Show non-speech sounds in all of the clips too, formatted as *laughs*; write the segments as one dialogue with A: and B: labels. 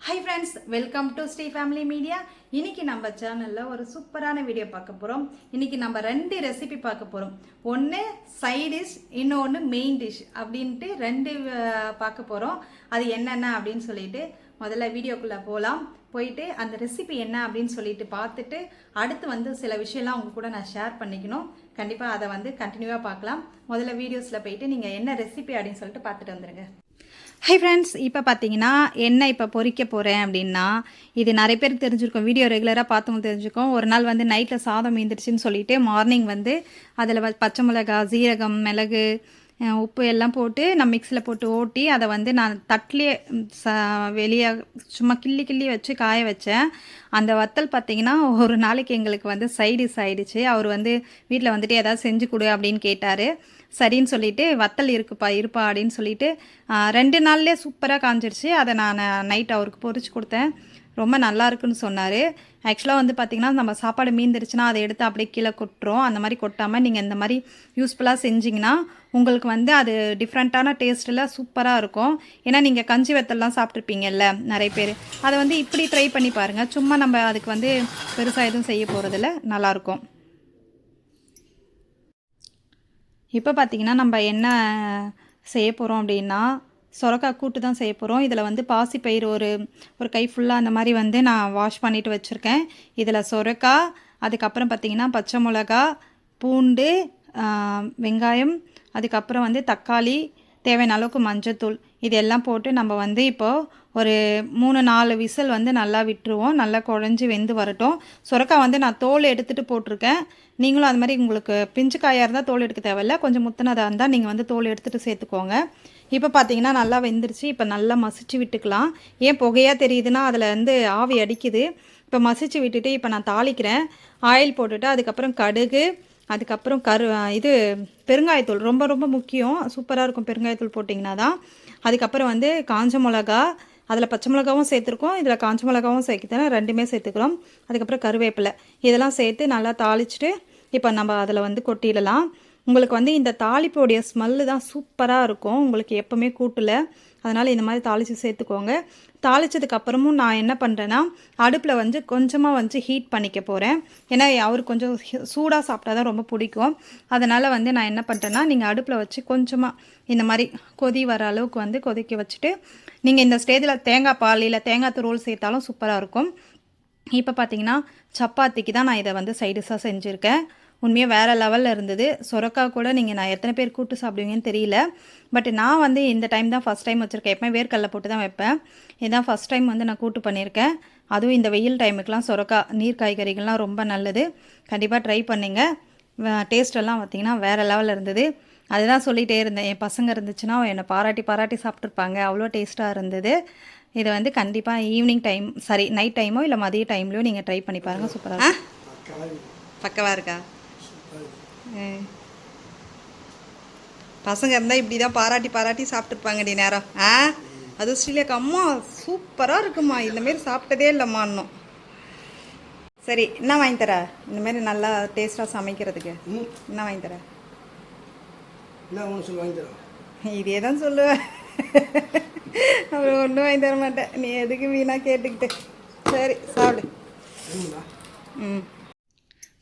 A: Hi friends welcome to Sri family media இன்றைக்கி நம்ம சேனலில் ஒரு சூப்பரான வீடியோ பார்க்க போகிறோம் இன்றைக்கி நம்ம ரெண்டு ரெசிபி பார்க்க போகிறோம் ஒன்று சைட் டிஷ் இன்னொன்று மெயின் டிஷ் அப்படின்ட்டு ரெண்டு பார்க்க போகிறோம் அது என்னென்ன அப்படின்னு சொல்லிட்டு முதல்ல வீடியோக்குள்ளே போகலாம் போயிட்டு அந்த ரெசிபி என்ன அப்படின்னு சொல்லிட்டு பார்த்துட்டு அடுத்து வந்து சில விஷயம்லாம் உங்கள் கூட நான் ஷேர் பண்ணிக்கணும். கண்டிப்பாக அதை வந்து கண்டினியூவாக பார்க்கலாம். முதல்ல வீடியோஸில் போயிட்டு நீங்கள் என்ன ரெசிபி அப்படின்னு சொல்லிட்டு பார்த்துட்டு வந்துடுங்க ஹை ஃப்ரெண்ட்ஸ் இப்போ பார்த்தீங்கன்னா என்ன இப்போ பொறிக்க போகிறேன் அப்படின்னா இது நிறைய பேருக்கு தெரிஞ்சிருக்கும். வீடியோ ரெகுலராக பார்த்தவங்க தெரிஞ்சுக்கோம் ஒரு நாள் வந்து நைட்டில் சாதம் மீந்துருச்சுன்னு சொல்லிட்டு மார்னிங் வந்து அதில் பச்சை மிளகா சீரகம் மிளகு உப்பு எல்லாம் போட்டு நான் மிக்ஸியில் போட்டு ஓட்டி அதை வந்து நான் தட்டிலே ச வெளியே சும்மா கிள்ளி கிள்ளி வச்சு காய வச்சேன். அந்த வத்தல் பார்த்தீங்கன்னா ஒரு நாளைக்கு எங்களுக்கு வந்து சைடிஸ் ஆகிடுச்சு அவர் வந்து வீட்டில் வந்துட்டு ஏதாவது செஞ்சு கொடு அப்படின்னு கேட்டார். சரின்னு சொல்லிட்டு வத்தல் இருக்குப்பா இருப்பா அப்படின்னு சொல்லிட்டு ரெண்டு நாள்லேயே சூப்பராக காஞ்சிருச்சு. அதை நான் நைட் அவருக்கு பொறிச்சு கொடுத்தேன். ரொம்ப நல்லா இருக்குன்னு சொன்னார். ஆக்சுவலாக வந்து பார்த்திங்கன்னா நம்ம சாப்பாடு மீந்துருச்சுன்னா அதை எடுத்து அப்படியே கீழே கொட்டுறோம். அந்த மாதிரி கொட்டாமல் நீங்கள் இந்த மாதிரி யூஸ்ஃபுல்லாக செஞ்சிங்கன்னா உங்களுக்கு வந்து அது டிஃப்ரெண்ட்டான டேஸ்ட்டில் சூப்பராக இருக்கும். ஏன்னா நீங்கள் கஞ்சி வெத்தல்லாம் சாப்பிட்ருப்பீங்கல்ல நிறைய பேர். அதை வந்து இப்படி ட்ரை பண்ணி பாருங்கள் சும்மா நம்ம அதுக்கு வந்து பெருசாக எதுவும் செய்ய போகிறதில்ல நல்லாயிருக்கும் இப்போ பார்த்தீங்கன்னா நம்ம என்ன செய்ய போகிறோம் அப்படின்னா சொரக்காய் கூட்டு தான் செய்ய போகிறோம் இதில் வந்து பாசிப்பயிறு ஒரு ஒரு கை ஃபுல்லாக அந்த மாதிரி வந்து நான் வாஷ் பண்ணிட்டு வச்சுருக்கேன். இதில் சொரக்காய் அதுக்கப்புறம் பார்த்திங்கன்னா பச்சை மிளகா பூண்டு வெங்காயம் அதுக்கப்புறம் வந்து தக்காளி தேவையான அளவுக்கு மஞ்சத்தூள் இது எல்லாம் போட்டு நம்ம வந்து இப்போது ஒரு மூணு நாலு விசில் வந்து நல்லா விட்டுருவோம். நல்லா குழஞ்சி வெந்து வரட்டும். சுரக்காய் வந்து நான் தோல் எடுத்துகிட்டு போட்டிருக்கேன். நீங்களும் அது மாதிரி உங்களுக்கு பிஞ்சு காயாக இருந்தால் தோல் எடுக்க தேவையில்ல. கொஞ்சம் முத்தினதாக இருந்தால் நீங்கள் வந்து தோல் எடுத்துகிட்டு சேர்த்துக்கோங்க. இப்போ பார்த்தீங்கன்னா நல்லா வெந்துருச்சு. இப்போ நல்லா மசிச்சு விட்டுக்கலாம். ஏன் புகையாக தெரியுதுன்னா அதில் வந்து ஆவி அடிக்குது. இப்போ மசிச்சு விட்டுட்டு இப்போ நான் தாளிக்கிறேன். ஆயில் போட்டுட்டு அதுக்கப்புறம் கடுகு அதுக்கப்புறம் கரு இது பெருங்காயத்தூள் ரொம்ப ரொம்ப முக்கியம். சூப்பராக இருக்கும் பெருங்காயத்தூள் போட்டிங்கன்னா தான். அதுக்கப்புறம் வந்து காஞ்ச மிளகா அதில் பச்சை மிளகாவும் சேர்த்துருக்கோம். இதில் காஞ்ச மிளகாவும் சேர்க்குறேன் ரெண்டுமே சேர்த்துக்கிறோம். அதுக்கப்புறம் கருவேப்பிலை இதெல்லாம் சேர்த்து நல்லா தாளிச்சிட்டு இப்போ நம்ம அதில் வந்து கொட்டிடலாம். உங்களுக்கு வந்து இந்த தாளிப்போடைய ஸ்மெல்லு தான் சூப்பராக இருக்கும். உங்களுக்கு எப்போவுமே கூட்டல. அதனால் இந்த மாதிரி தாளித்து சேர்த்துக்கோங்க. தாளித்ததுக்கப்புறமும் நான் என்ன பண்ணுறேன்னா அடுப்பில் வந்து கொஞ்சமாக வந்து ஹீட் பண்ணிக்க போகிறேன் ஏன்னா அவருக்கு கொஞ்சம் சூடாக சாப்பிட்டா தான் ரொம்ப பிடிக்கும். அதனால் வந்து நான் என்ன பண்ணுறேன்னா நீங்கள் அடுப்பில் வச்சு கொஞ்சமாக இந்த மாதிரி கொதி வர அளவுக்கு வந்து கொதிக்க வச்சுட்டு நீங்கள் இந்த ஸ்டேஜில் தேங்காய் பால் இல்லை தேங்காய் தூள் சேர்த்தாலும் சூப்பராக இருக்கும். இப்போ பார்த்தீங்கன்னா சப்பாத்திக்கு தான் நான் இதை வந்து சைடிஷாக செஞ்சுருக்கேன். உண்மையாக வேறு லெவலில் இருந்தது. சொரக்காய் கூட நீங்கள் நான் எத்தனை பேர் கூட்டு சாப்பிடுவீங்கன்னு தெரியல. பட் நான் வந்து இந்த டைம் தான் ஃபஸ்ட் டைம் வச்சுருக்கேன். எப்பவுமே வேர்க்கடலை போட்டு தான் வைப்பேன். இதுதான் ஃபஸ்ட் டைம் வந்து நான் கூட்டு பண்ணியிருக்கேன். அதுவும் இந்த வெயில் டைமுக்கெலாம் சொரக்காய் நீர் காய்கறிகள்லாம் ரொம்ப நல்லது. கண்டிப்பாக ட்ரை பண்ணுங்க. டேஸ்ட்டெல்லாம் பார்த்தீங்கன்னா வேறு லெவலில் இருந்தது. அதுதான் சொல்லிகிட்டே இருந்தேன். என் பசங்க இருந்துச்சுன்னா என்னை பாராட்டி பாராட்டி சாப்பிட்ருப்பாங்க அவ்வளோ டேஸ்ட்டாக இருந்தது. இதை வந்து கண்டிப்பாக ஈவினிங் டைம் சாரி நைட் டைமோ இல்லை மதிய டைம்லையோ நீங்கள் ட்ரை பண்ணி பாருங்கள் சூப்பராக பக்கவாக இருக்கா? பசங்க இருந்தால் இப்படி தான் பாராட்டி பாராட்டி சாப்பிட்டுருப்பாங்கடி நேரம். ஆ? அது ஸ்ரீலேக்கா. அம்மா சூப்பராக இருக்குமா. இந்தமாரி சாப்பிட்டதே இல்லைம்மா இன்னும். சரி என்ன வாங்கி தர? இந்தமாரி நல்லா டேஸ்ட்டாக சமைக்கிறதுக்கு. என்ன வாங்கி தர? இதே தான் சொல்லுவேன். அப்புறம் ஒன்றும் வாங்கி தர மாட்டேன். நீ எதுக்கு வீணாக கேட்டுக்கிட்டு? சரி சாப்பிடு. ம்.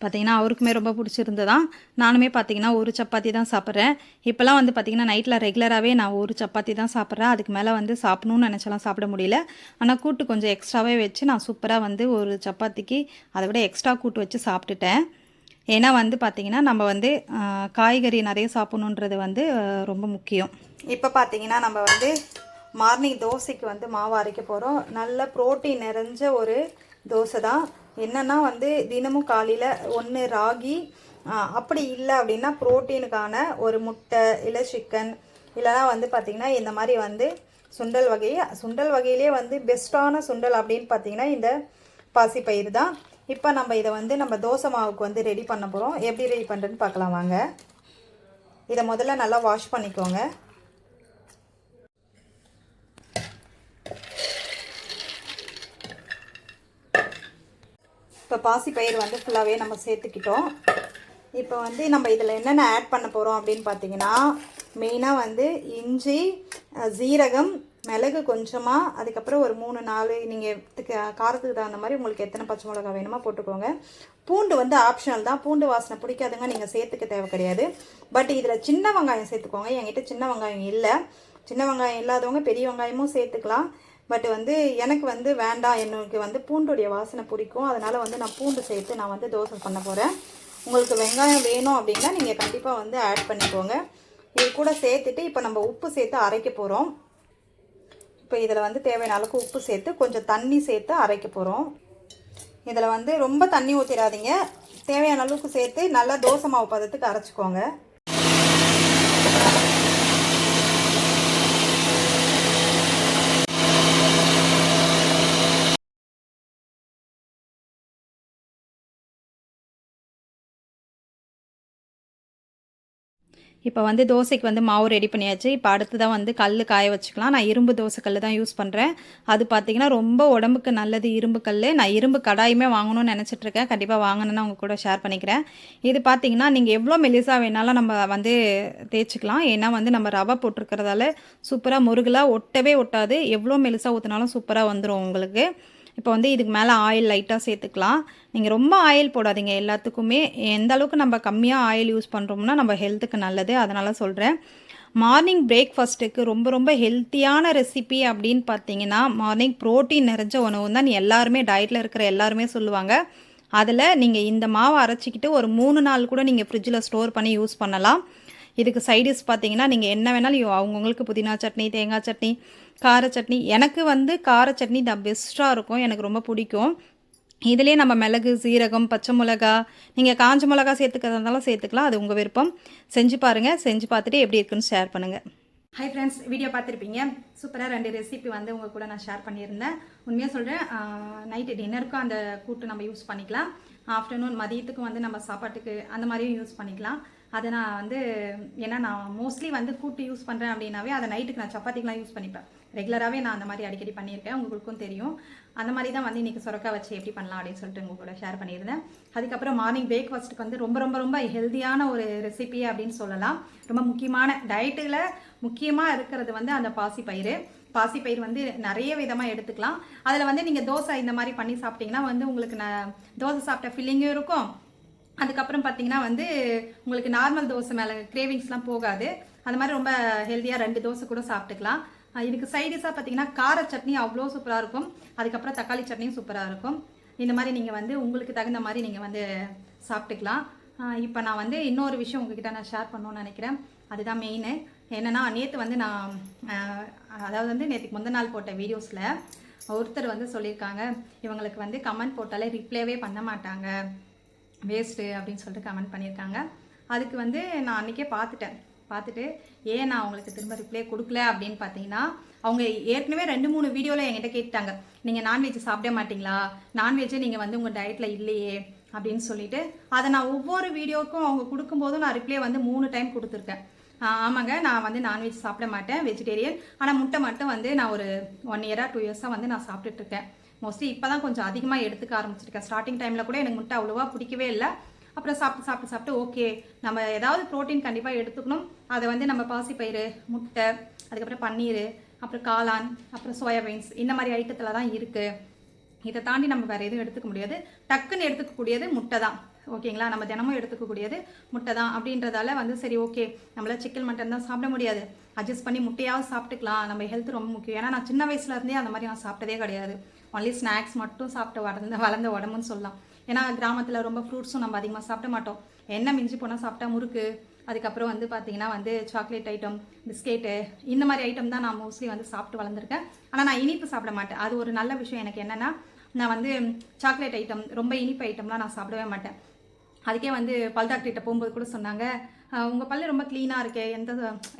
A: பார்த்தீங்கன்னா அவருக்குமே ரொம்ப பிடிச்சிருந்ததான் நானுமே பார்த்தீங்கன்னா ஒரு சப்பாத்தி தான் சாப்பிட்றேன். இப்போலாம் வந்து பார்த்தீங்கன்னா நைட்டில் ரெகுலராகவே நான் ஒரு சப்பாத்தி தான் சாப்பிட்றேன். அதுக்கு மேலே வந்து சாப்பிடணும்னு நினச்சலாம் சாப்பிட முடியல. ஆனால் கூட்டு கொஞ்சம் எக்ஸ்ட்ராவே வச்சு நான் சூப்பராக வந்து ஒரு சப்பாத்திக்கு அதை விட எக்ஸ்ட்ரா கூட்டு வச்சு சாப்பிட்டுட்டேன். ஏன்னா வந்து பார்த்திங்கன்னா நம்ம வந்து காய்கறி நிறைய சாப்பிட்ணுன்றது வந்து ரொம்ப முக்கியம். இப்போ பார்த்தீங்கன்னா நம்ம வந்து மார்னிங் தோசைக்கு வந்து மாவு அரைக்க போகிறோம் நல்ல புரோட்டீன் நிறைஞ்ச ஒரு தோசை தான் என்னென்னா வந்து தினமும் காலையில் ஒன்று ராகி அப்படி இல்லை அப்படின்னா புரோட்டீனுக்கான ஒரு முட்டை இல்லை சிக்கன் இல்லைனா வந்து பார்த்திங்கன்னா இந்த மாதிரி வந்து சுண்டல் வகையை சுண்டல் வகையிலே வந்து பெஸ்ட்டான சுண்டல் அப்படின்னு பார்த்தீங்கன்னா இந்த பாசிப்பயிறு தான். இப்போ நம்ம இதை வந்து நம்ம தோசை மாவுக்கு வந்து ரெடி பண்ண போகிறோம் எப்படி ரெடி பண்ணுறதுன்னு பார்க்கலாம் வாங்க. இதை முதல்ல நல்லா வாஷ் பண்ணிக்கோங்க. இப்போ பாசிப்பயிறு வந்து ஃபுல்லாகவே நம்ம சேர்த்துக்கிட்டோம். இப்போ வந்து நம்ம இதில் என்னென்ன ஆட் பண்ண போகிறோம் அப்படின்னு பார்த்தீங்கன்னா மெயினாக வந்து இஞ்சி ஜீரகம் சீரகம் மிளகு கொஞ்சமாக அதுக்கப்புறம் ஒரு மூணு நாலு நீங்கள் காரத்துக்கு தகுந்த மாதிரி உங்களுக்கு எத்தனை பச்சை மிளகா வேணுமோ போட்டுக்கோங்க. பூண்டு வந்து ஆப்ஷனல் தான். பூண்டு வாசனை பிடிக்காதுங்க நீங்கள் சேர்த்துக்க தேவை கிடையாது. பட் இதில் சின்ன வெங்காயம் சேர்த்துக்கோங்க. என்கிட்ட சின்ன வெங்காயம் இல்லை. சின்ன வெங்காயம் இல்லாதவங்க பெரிய வெங்காயமும் சேர்த்துக்கலாம். பட் வந்து எனக்கு வந்து வேண்டாம் எனக்கு வந்து பூண்டுடைய வாசனை பிடிக்கும். அதனால் வந்து நான் பூண்டு சேர்த்து நான் வந்து தோசை பண்ண போகிறேன் உங்களுக்கு வெங்காயம் வேணும் அப்படின்னா நீங்கள் கண்டிப்பாக வந்து ஆட் பண்ணிக்கோங்க. இது கூட சேர்த்துட்டு இப்போ நம்ம உப்பு சேர்த்து அரைக்க போகிறோம் இப்போ இதில் வந்து தேவையான அளவுக்கு உப்பு சேர்த்து கொஞ்சம் தண்ணி சேர்த்து அரைக்க போகிறோம் இதில் வந்து ரொம்ப தண்ணி ஊற்றிடாதீங்க தேவையான அளவுக்கு சேர்த்து நல்லா தோசை மாவு பதத்துக்கு அரைச்சிக்கோங்க. இப்போ வந்து தோசைக்கு வந்து மாவு ரெடி பண்ணியாச்சு. இப்போ அடுத்து தான் வந்து கல் காய வச்சுக்கலாம். நான் இரும்பு தோசை கல் தான் யூஸ் பண்ணுறேன் அது பார்த்தீங்கன்னா ரொம்ப உடம்புக்கு நல்லது இரும்பு கல் நான் இரும்பு கடாயுமே வாங்கணும்னு நினச்சிட்ருக்கேன் கண்டிப்பாக வாங்கணும்னு அவங்க கூட ஷேர் பண்ணிக்கிறேன். இது பார்த்திங்கன்னா நீங்கள் எவ்வளோ மெலிசாக வேணாலும் நம்ம வந்து தேய்ச்சிக்கலாம். ஏன்னா வந்து நம்ம ரவை போட்டிருக்கிறதால சூப்பராக முருகலாக ஒட்டவே ஒட்டாது. எவ்வளோ மெலிசாக ஊற்றினாலும் சூப்பராக வந்துடும் உங்களுக்கு. இப்போ வந்து இதுக்கு மேலே ஆயில் லைட்டாக சேர்த்துக்கலாம். நீங்கள் ரொம்ப ஆயில் போடாதீங்க எல்லாத்துக்குமே. எந்த அளவுக்கு நம்ம கம்மியாக ஆயில் யூஸ் பண்ணுறோம்னா நம்ம ஹெல்த்துக்கு நல்லது. அதனால் சொல்கிறேன் மார்னிங் பிரேக்ஃபாஸ்ட்டுக்கு ரொம்ப ரொம்ப ஹெல்த்தியான ரெசிபி அப்படின்னு பார்த்தீங்கன்னா மார்னிங் ப்ரோட்டீன் நிறைஞ்ச உணவு தான் எல்லாருமே டயட்டில் இருக்கிற எல்லாருமே சொல்லுவாங்க. அதில் நீங்கள் இந்த மாவை அரைச்சிக்கிட்டு ஒரு மூணு நாள் கூட நீங்கள் ஃப்ரிட்ஜில் ஸ்டோர் பண்ணி யூஸ் பண்ணலாம். இதுக்கு சைடிஷ் பார்த்தீங்கன்னா நீங்கள் என்ன வேணாலும் அவங்கவுங்களுக்கு புதினா சட்னி தேங்காய் சட்னி கார சட்னி எனக்கு வந்து கார சட்னி த பெஸ்ட்டாக இருக்கும். எனக்கு ரொம்ப பிடிக்கும். இதுலேயே நம்ம மிளகு சீரகம் பச்சை மிளகா நீங்கள் காஞ்ச மிளகா சேர்த்துக்கிறதா இருந்தாலும் சேர்த்துக்கலாம். அது உங்கள் விருப்பம். செஞ்சு பாருங்கள் செஞ்சு பார்த்துட்டு எப்படி இருக்குன்னு ஷேர் பண்ணுங்கள் ஹை ஃப்ரெண்ட்ஸ் வீடியோ பார்த்துருப்பீங்க. சூப்பராக ரெண்டு ரெசிபி வந்து உங்கள் கூட நான் ஷேர் பண்ணியிருந்தேன். உண்மையாக சொல்கிறேன் நைட்டு டின்னருக்கும் அந்த கூட்டு நம்ம யூஸ் பண்ணிக்கலாம். ஆஃப்டர்நூன் மதியத்துக்கும் வந்து நம்ம சாப்பாட்டுக்கு அந்த மாதிரியும் யூஸ் பண்ணிக்கலாம். அதை நான் வந்து ஏன்னா நான் மோஸ்ட்லி வந்து கூட்டு யூஸ் பண்ணுறேன் அப்படின்னாவே அதை நைட்டுக்கு நான் சப்பாத்திக்கெலாம் யூஸ் பண்ணிப்பேன். ரெகுலராகவே நான் அந்த மாதிரி அடிக்கடி பண்ணியிருக்கேன். உங்களுக்கும் தெரியும். அந்த மாதிரி தான் வந்து இன்றைக்கி சுரக்கா வச்சு எப்படி பண்ணலாம் அப்படின்னு சொல்லிட்டு உங்கள் கூட ஷேர் பண்ணியிருந்தேன். அதுக்கப்புறம் மார்னிங் பிரேக்ஃபாஸ்ட்டுக்கு வந்து ரொம்ப ரொம்ப ரொம்ப ஹெல்த்தியான ஒரு ரெசிபி அப்படின்னு சொல்லலாம். ரொம்ப முக்கியமான டயட்டில் முக்கியமாக இருக்கிறது வந்து அந்த பாசிப்பயிறு. பாசிப்பயிறு வந்து நிறைய விதமாக எடுத்துக்கலாம். அதில் வந்து நீங்கள் தோசை இந்த மாதிரி பண்ணி சாப்பிட்டீங்கன்னா வந்து உங்களுக்கு நான் தோசை சாப்பிட்ட ஃபில்லிங்கும் இருக்கும். அதுக்கப்புறம் பார்த்தீங்கன்னா வந்து உங்களுக்கு நார்மல் தோசை மேலே கிரேவிங்ஸ்லாம் போகாது. அந்த மாதிரி ரொம்ப ஹெல்த்தியாக ரெண்டு தோசை கூட சாப்பிட்டுக்கலாம். இதுக்கு சைடிஷாக பார்த்தீங்கன்னா கார சட்னி அவ்வளோ சூப்பராக இருக்கும். அதுக்கப்புறம் தக்காளி சட்னியும் சூப்பராக இருக்கும். இந்த மாதிரி நீங்கள் வந்து உங்களுக்கு தகுந்த மாதிரி நீங்கள் வந்து சாப்பிட்டுக்கலாம். இப்போ நான் வந்து இன்னொரு விஷயம் உங்ககிட்ட நான் ஷேர் பண்ணணும்னு நினைக்கிறேன். அதுதான் மெயின் என்னன்னா நேற்று வந்து நான் அதாவது வந்து நேற்றுக்கு முந்தின நாள் போட்ட வீடியோஸில் ஒருத்தர் வந்து சொல்லியிருக்காங்க. இவங்களுக்கு வந்து கமெண்ட் போட்டாலே ரிப்ளைவே பண்ண மாட்டாங்க. வேஸ்ட்டு அப்படின்னு சொல்லிட்டு கமெண்ட் பண்ணியிருக்காங்க. அதுக்கு வந்து நான் அன்றைக்கே பார்த்துட்டேன். பார்த்துட்டு ஏன் நான் அவங்களுக்கு திரும்ப ரிப்ளை கொடுக்கல அப்படின்னு பார்த்தீங்கன்னா அவங்க ஏற்கனவே ரெண்டு மூணு வீடியோவில் என்கிட்ட கேட்டாங்க நீங்கள் நான்வெஜ் சாப்பிட மாட்டிங்களா? நான்வெஜ்ஜே நீங்கள் வந்து உங்கள் டயட்டில் இல்லையே அப்படின்னு சொல்லிட்டு அதை நான் ஒவ்வொரு வீடியோக்கும் அவங்க கொடுக்கும்போதும் நான் ரிப்ளை வந்து மூணு டைம் கொடுத்துருக்கேன். ஆமாங்க நான் வந்து நான்வெஜ் சாப்பிட மாட்டேன் வெஜிடேரியன் ஆனால் முட்டை மட்டும் வந்து நான் ஒரு ஒன் இயராக டூ இயர்ஸாக வந்து நான் சாப்பிட்டுட்டு இருக்கேன். மோஸ்ட்லி இப்போ தான் கொஞ்சம் அதிகமாக எடுத்துக்க ஆரம்பிச்சிருக்கேன். ஸ்டார்டிங் டைமில் கூட எனக்கு முட்டை அவ்வளோவா பிடிக்கவே இல்லை. அப்புறம் சாப்பிட்டு சாப்பிட்டு சாப்பிட்டு ஓகே நம்ம ஏதாவது ப்ரோட்டீன் கண்டிப்பாக எடுத்துக்கணும். அதை வந்து நம்ம பாசிப்பயிறு முட்டை அதுக்கப்புறம் பன்னீர் அப்புறம் காளான் அப்புறம் சோயாபீன்ஸ் இந்த மாதிரி ஐட்டத்தில் தான் இருக்குது இதை தாண்டி நம்ம வேறு எதுவும் எடுத்துக்க முடியாது. டக்குன்னு எடுத்துக்கக்கூடியது முட்டை தான். ஓகேங்களா? நம்ம தினமும் எடுத்துக்கக்கூடியது முட்டை தான் அப்படின்றதால வந்து சரி ஓகே. நம்மளால் சிக்கன் மட்டன் தான் சாப்பிட முடியாது. அட்ஜஸ்ட் பண்ணி முட்டையாவது சாப்பிட்டுக்கலாம். நம்ம ஹெல்த் ரொம்ப முக்கியம். ஏன்னா நான் சின்ன வயசுல இருந்தே அந்த மாதிரி நான் சாப்பிட்டதே கிடையாது. ஒன்லி ஸ்நாக்ஸ் மட்டும் சாப்பிட்டு வளர்ந்த வளர்ந்த உடம்புன்னு சொல்லலாம். ஏன்னா கிராமத்தில் ரொம்ப ஃப்ரூட்ஸும் நம்ம அதிகமாக சாப்பிட மாட்டோம். என்ன மிஞ்சி போனால் சாப்பிட்டா முறுக்கு அதுக்கப்புறம் வந்து பார்த்தீங்கன்னா வந்து சாக்லேட் ஐட்டம் பிஸ்கெட்டு இந்த மாதிரி ஐட்டம் தான் நான் மோஸ்ட்லி வந்து சாப்பிட்டு வளர்ந்துருக்கேன். ஆனால் நான் இனிப்பு சாப்பிட மாட்டேன். அது ஒரு நல்ல விஷயம். எனக்கு என்னென்னா நான் வந்து சாக்லேட் ஐட்டம் ரொம்ப இனிப்பு ஐட்டம்லாம் நான் சாப்பிடவே மாட்டேன். அதுக்கே வந்து பல் டாக்டர்கிட்ட போகும்போது கூட சொன்னாங்க உங்கள் பல் ரொம்ப க்ளீனாக இருக்கே எந்த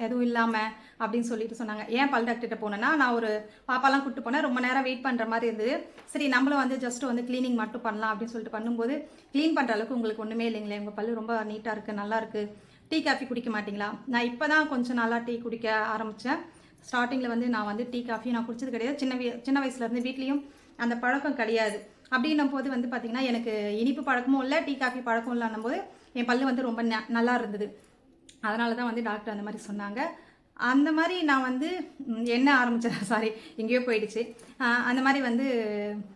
A: எதுவும் இல்லாமல் அப்படின்னு சொல்லிட்டு சொன்னாங்க. ஏன் பல் டாக்டர்கிட்ட போனேன்னா நான் ஒரு பாப்பாலாம் கூட்டு போனேன் ரொம்ப நேரம் வெயிட் பண்ணுற மாதிரி இருந்தது. சரி நம்மளும் வந்து ஜஸ்ட் வந்து க்ளீனிங் மட்டும் பண்ணலாம் அப்படின்னு சொல்லிட்டு பண்ணும்போது க்ளீன் பண்ணுற அளவுக்கு உங்களுக்கு ஒன்றுமே இல்லைங்களே உங்கள் பல் ரொம்ப நீட்டாக இருக்குது நல்லா இருக்குது டீ காஃபி குடிக்க மாட்டிங்களா? நான் இப்போ தான் கொஞ்சம் நல்லா டீ குடிக்க ஆரம்பித்தேன் ஸ்டார்டிங்கில் வந்து நான் வந்து டீ காஃபி நான் குடிச்சது கிடையாது. சின்ன வய சின்ன வயசுலேருந்து வீட்லேயும் அந்த பழக்கம் கிடையாது. அப்படின்னும் போது வந்து பார்த்திங்கன்னா எனக்கு இனிப்பு பழக்கமும் இல்லை டீ காஃபி பழக்கம் இல்லைன்னும் போது என் பல்லு வந்து ரொம்ப ந- நல்லா இருந்தது. அதனால தான் வந்து டாக்டர் அந்த மாதிரி சொன்னாங்க. அந்த மாதிரி நான் வந்து என்ன ஆரம்பித்தேன் சாரி *laughs* எங்கேயோ போயிடுச்சு. அந்த மாதிரி வந்து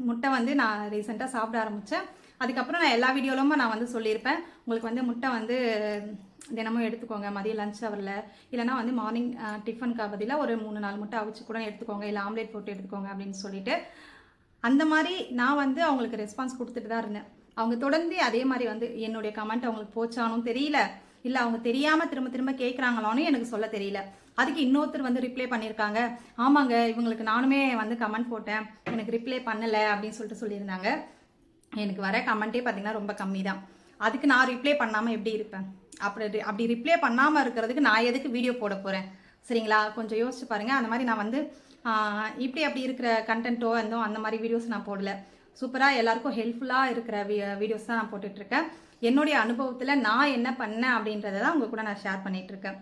A: முட்டை வந்து நான் ரீசெண்டாக சாப்பிட ஆரம்பித்தேன் அதுக்கப்புறம் நான் எல்லா வீடியோலுமே நான் வந்து சொல்லியிருப்பேன். உங்களுக்கு வந்து முட்டை வந்து தினமும் எடுத்துக்கோங்க. மதியம் லஞ்ச் ஹவரில் இல்லைனா வந்து மார்னிங் டிஃபனுக்கு பதிலாக ஒரு மூணு நாலு முட்டை அவிச்சு கூட எடுத்துக்கோங்க. இல்லை ஆம்லேட் போட்டு எடுத்துக்கோங்க அப்படின்னு சொல்லிட்டு. அந்த மாதிரி நான் வந்து அவங்களுக்கு ரெஸ்பான்ஸ் கொடுத்துட்டு தான் இருந்தேன். அவங்க தொடர்ந்து அதே மாதிரி வந்து என்னுடைய கமெண்ட் அவங்களுக்கு போச்சானும் தெரியல. இல்லை அவங்க தெரியாமல் திரும்ப திரும்ப கேட்குறாங்களான்னு எனக்கு சொல்ல தெரியல. அதுக்கு இன்னொருத்தர் வந்து ரிப்ளை பண்ணியிருக்காங்க ஆமாங்க இவங்களுக்கு நானுமே வந்து கமெண்ட் போட்டேன். எனக்கு ரிப்ளை பண்ணலை அப்படின்னு சொல்லிட்டு சொல்லியிருந்தாங்க. எனக்கு வர கமெண்ட்டே பார்த்தீங்கன்னா ரொம்ப கம்மி தான் அதுக்கு நான் ரிப்ளை பண்ணாமல் எப்படி இருப்பேன்? அப்படி அப்படி ரிப்ளை பண்ணாமல் இருக்கிறதுக்கு நான் எதுக்கு வீடியோ போட போகிறேன் சரிங்களா? கொஞ்சம் யோசிச்சு பாருங்கள் அந்த மாதிரி நான் வந்து இப்படி அப்படி இருக்கிற கண்டென்ட்டோ இருந்தோ அந்த மாதிரி வீடியோஸ் நான் போடல. சூப்பராக எல்லாருக்கும் ஹெல்ப்ஃபுல்லாக இருக்கிற வீ வீடியோஸ் தான் நான் போட்டுட்ருக்கேன் என்னுடைய அனுபவத்தில் நான் என்ன பண்ணேன் அப்படின்றத தான் உங்கள் கூட நான் ஷேர் பண்ணிகிட்ருக்கேன்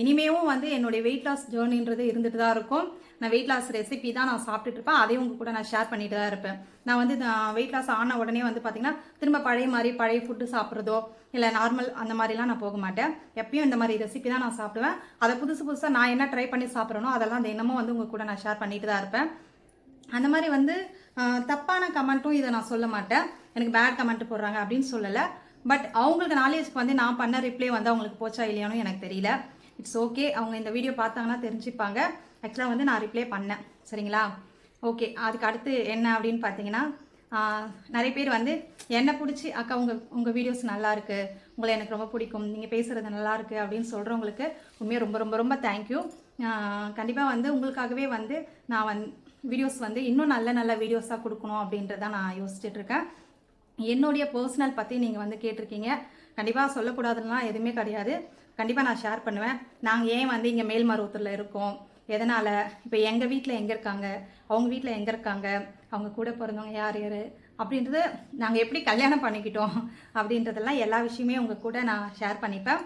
A: இனிமேவும் வந்து என்னுடைய வெயிட் லாஸ் ஜேர்னின்றது இருந்துட்டு தான் இருக்கும். நான் வெயிட் லாஸ் ரெசிபி தான் நான் சாப்பிட்டுட்டு இருப்பேன். அதையும் உங்கள் கூட நான் ஷேர் பண்ணிட்டு தான் இருப்பேன். நான் வந்து வெயிட் லாஸ் ஆன உடனே வந்து பார்த்திங்கன்னா திரும்ப பழைய மாதிரி பழைய ஃபுட்டு சாப்பிட்றதோ இல்லை நார்மல் அந்த மாதிரிலாம் நான் போக மாட்டேன். எப்பயும் இந்த மாதிரி ரெசிபி தான் நான் சாப்பிடுவேன். அதை புதுசு புதுசாக நான் என்ன ட்ரை பண்ணி சாப்பிட்றனோ அதெல்லாம் தினமும் வந்து உங்கள் கூட நான் ஷேர் பண்ணிட்டு தான் இருப்பேன். அந்த மாதிரி வந்து தப்பான கமெண்ட்டும் இதை நான் சொல்ல மாட்டேன். எனக்கு பேட் கமெண்ட் போடுறாங்க அப்படின்னு சொல்லலை. பட் அவங்களுக்கு நாலேஜ்க்கு வந்து நான் பண்ண ரிப்ளை வந்து அவங்களுக்கு போச்சா இல்லையானு எனக்கு தெரியல. இட்ஸ் ஓகே அவங்க இந்த வீடியோ பார்த்தாங்கன்னா தெரிஞ்சுப்பாங்க. ஆக்சுவலாக வந்து நான் ரிப்ளை பண்ணேன். சரிங்களா? ஓகே அதுக்கு அடுத்து என்ன அப்படின்னு பார்த்தீங்கன்னா நிறைய பேர் வந்து என்னை பிடிச்சி அக்கா உங்கள் உங்கள் வீடியோஸ் நல்லாயிருக்கு உங்களை எனக்கு ரொம்ப பிடிக்கும். நீங்கள் பேசுகிறது நல்லாயிருக்கு அப்படின்னு சொல்கிறவங்களுக்கு உண்மையாக ரொம்ப ரொம்ப ரொம்ப தேங்க்யூ கண்டிப்பாக வந்து உங்களுக்காகவே வந்து நான் வந் வீடியோஸ் வந்து இன்னும் நல்ல நல்ல வீடியோஸாக கொடுக்கணும் அப்படின்றத நான் யோசிச்சுட்ருக்கேன் என்னுடைய பர்சனல் பற்றி நீங்கள் வந்து கேட்டிருக்கீங்க. கண்டிப்பாக சொல்லக்கூடாதுலாம் எதுவுமே கிடையாது. கண்டிப்பாக நான் ஷேர் பண்ணுவேன். நாங்கள் ஏன் வந்து இங்கே மேல்மருவத்தூரில் இருக்கோம்? எதனால்? இப்போ எங்கள் வீட்டில் எங்கே இருக்காங்க? அவங்க வீட்டில் எங்கே இருக்காங்க? அவங்க கூட பிறந்தவங்க யார் யார்? அப்படின்றது நாங்கள் எப்படி கல்யாணம் பண்ணிக்கிட்டோம்? அப்படின்றதெல்லாம் எல்லா விஷயமே உங்கள் கூட நான் ஷேர் பண்ணிப்பேன்.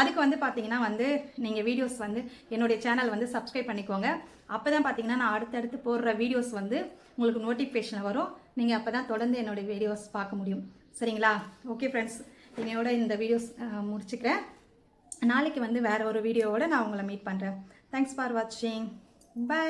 A: அதுக்கு வந்து பார்த்தீங்கன்னா வந்து நீங்கள் வீடியோஸ் வந்து என்னுடைய சேனல் வந்து சப்ஸ்கிரைப் பண்ணிக்கோங்க. அப்போ தான் பார்த்தீங்கன்னா நான் அடுத்தடுத்து போடுற வீடியோஸ் வந்து உங்களுக்கு நோட்டிஃபிகேஷன் வரும். நீங்கள் அப்போ தான் தொடர்ந்து என்னுடைய வீடியோஸ் பார்க்க முடியும். சரிங்களா? ஓகே ஃப்ரெண்ட்ஸ் என்னையோட இந்த வீடியோஸ் முடிச்சுக்கிறேன். நாளைக்கு வந்து வேறு ஒரு வீடியோவோட நான் உங்களை மீட் பண்ணுறேன் தேங்க்ஸ் ஃபார் வாட்சிங் பை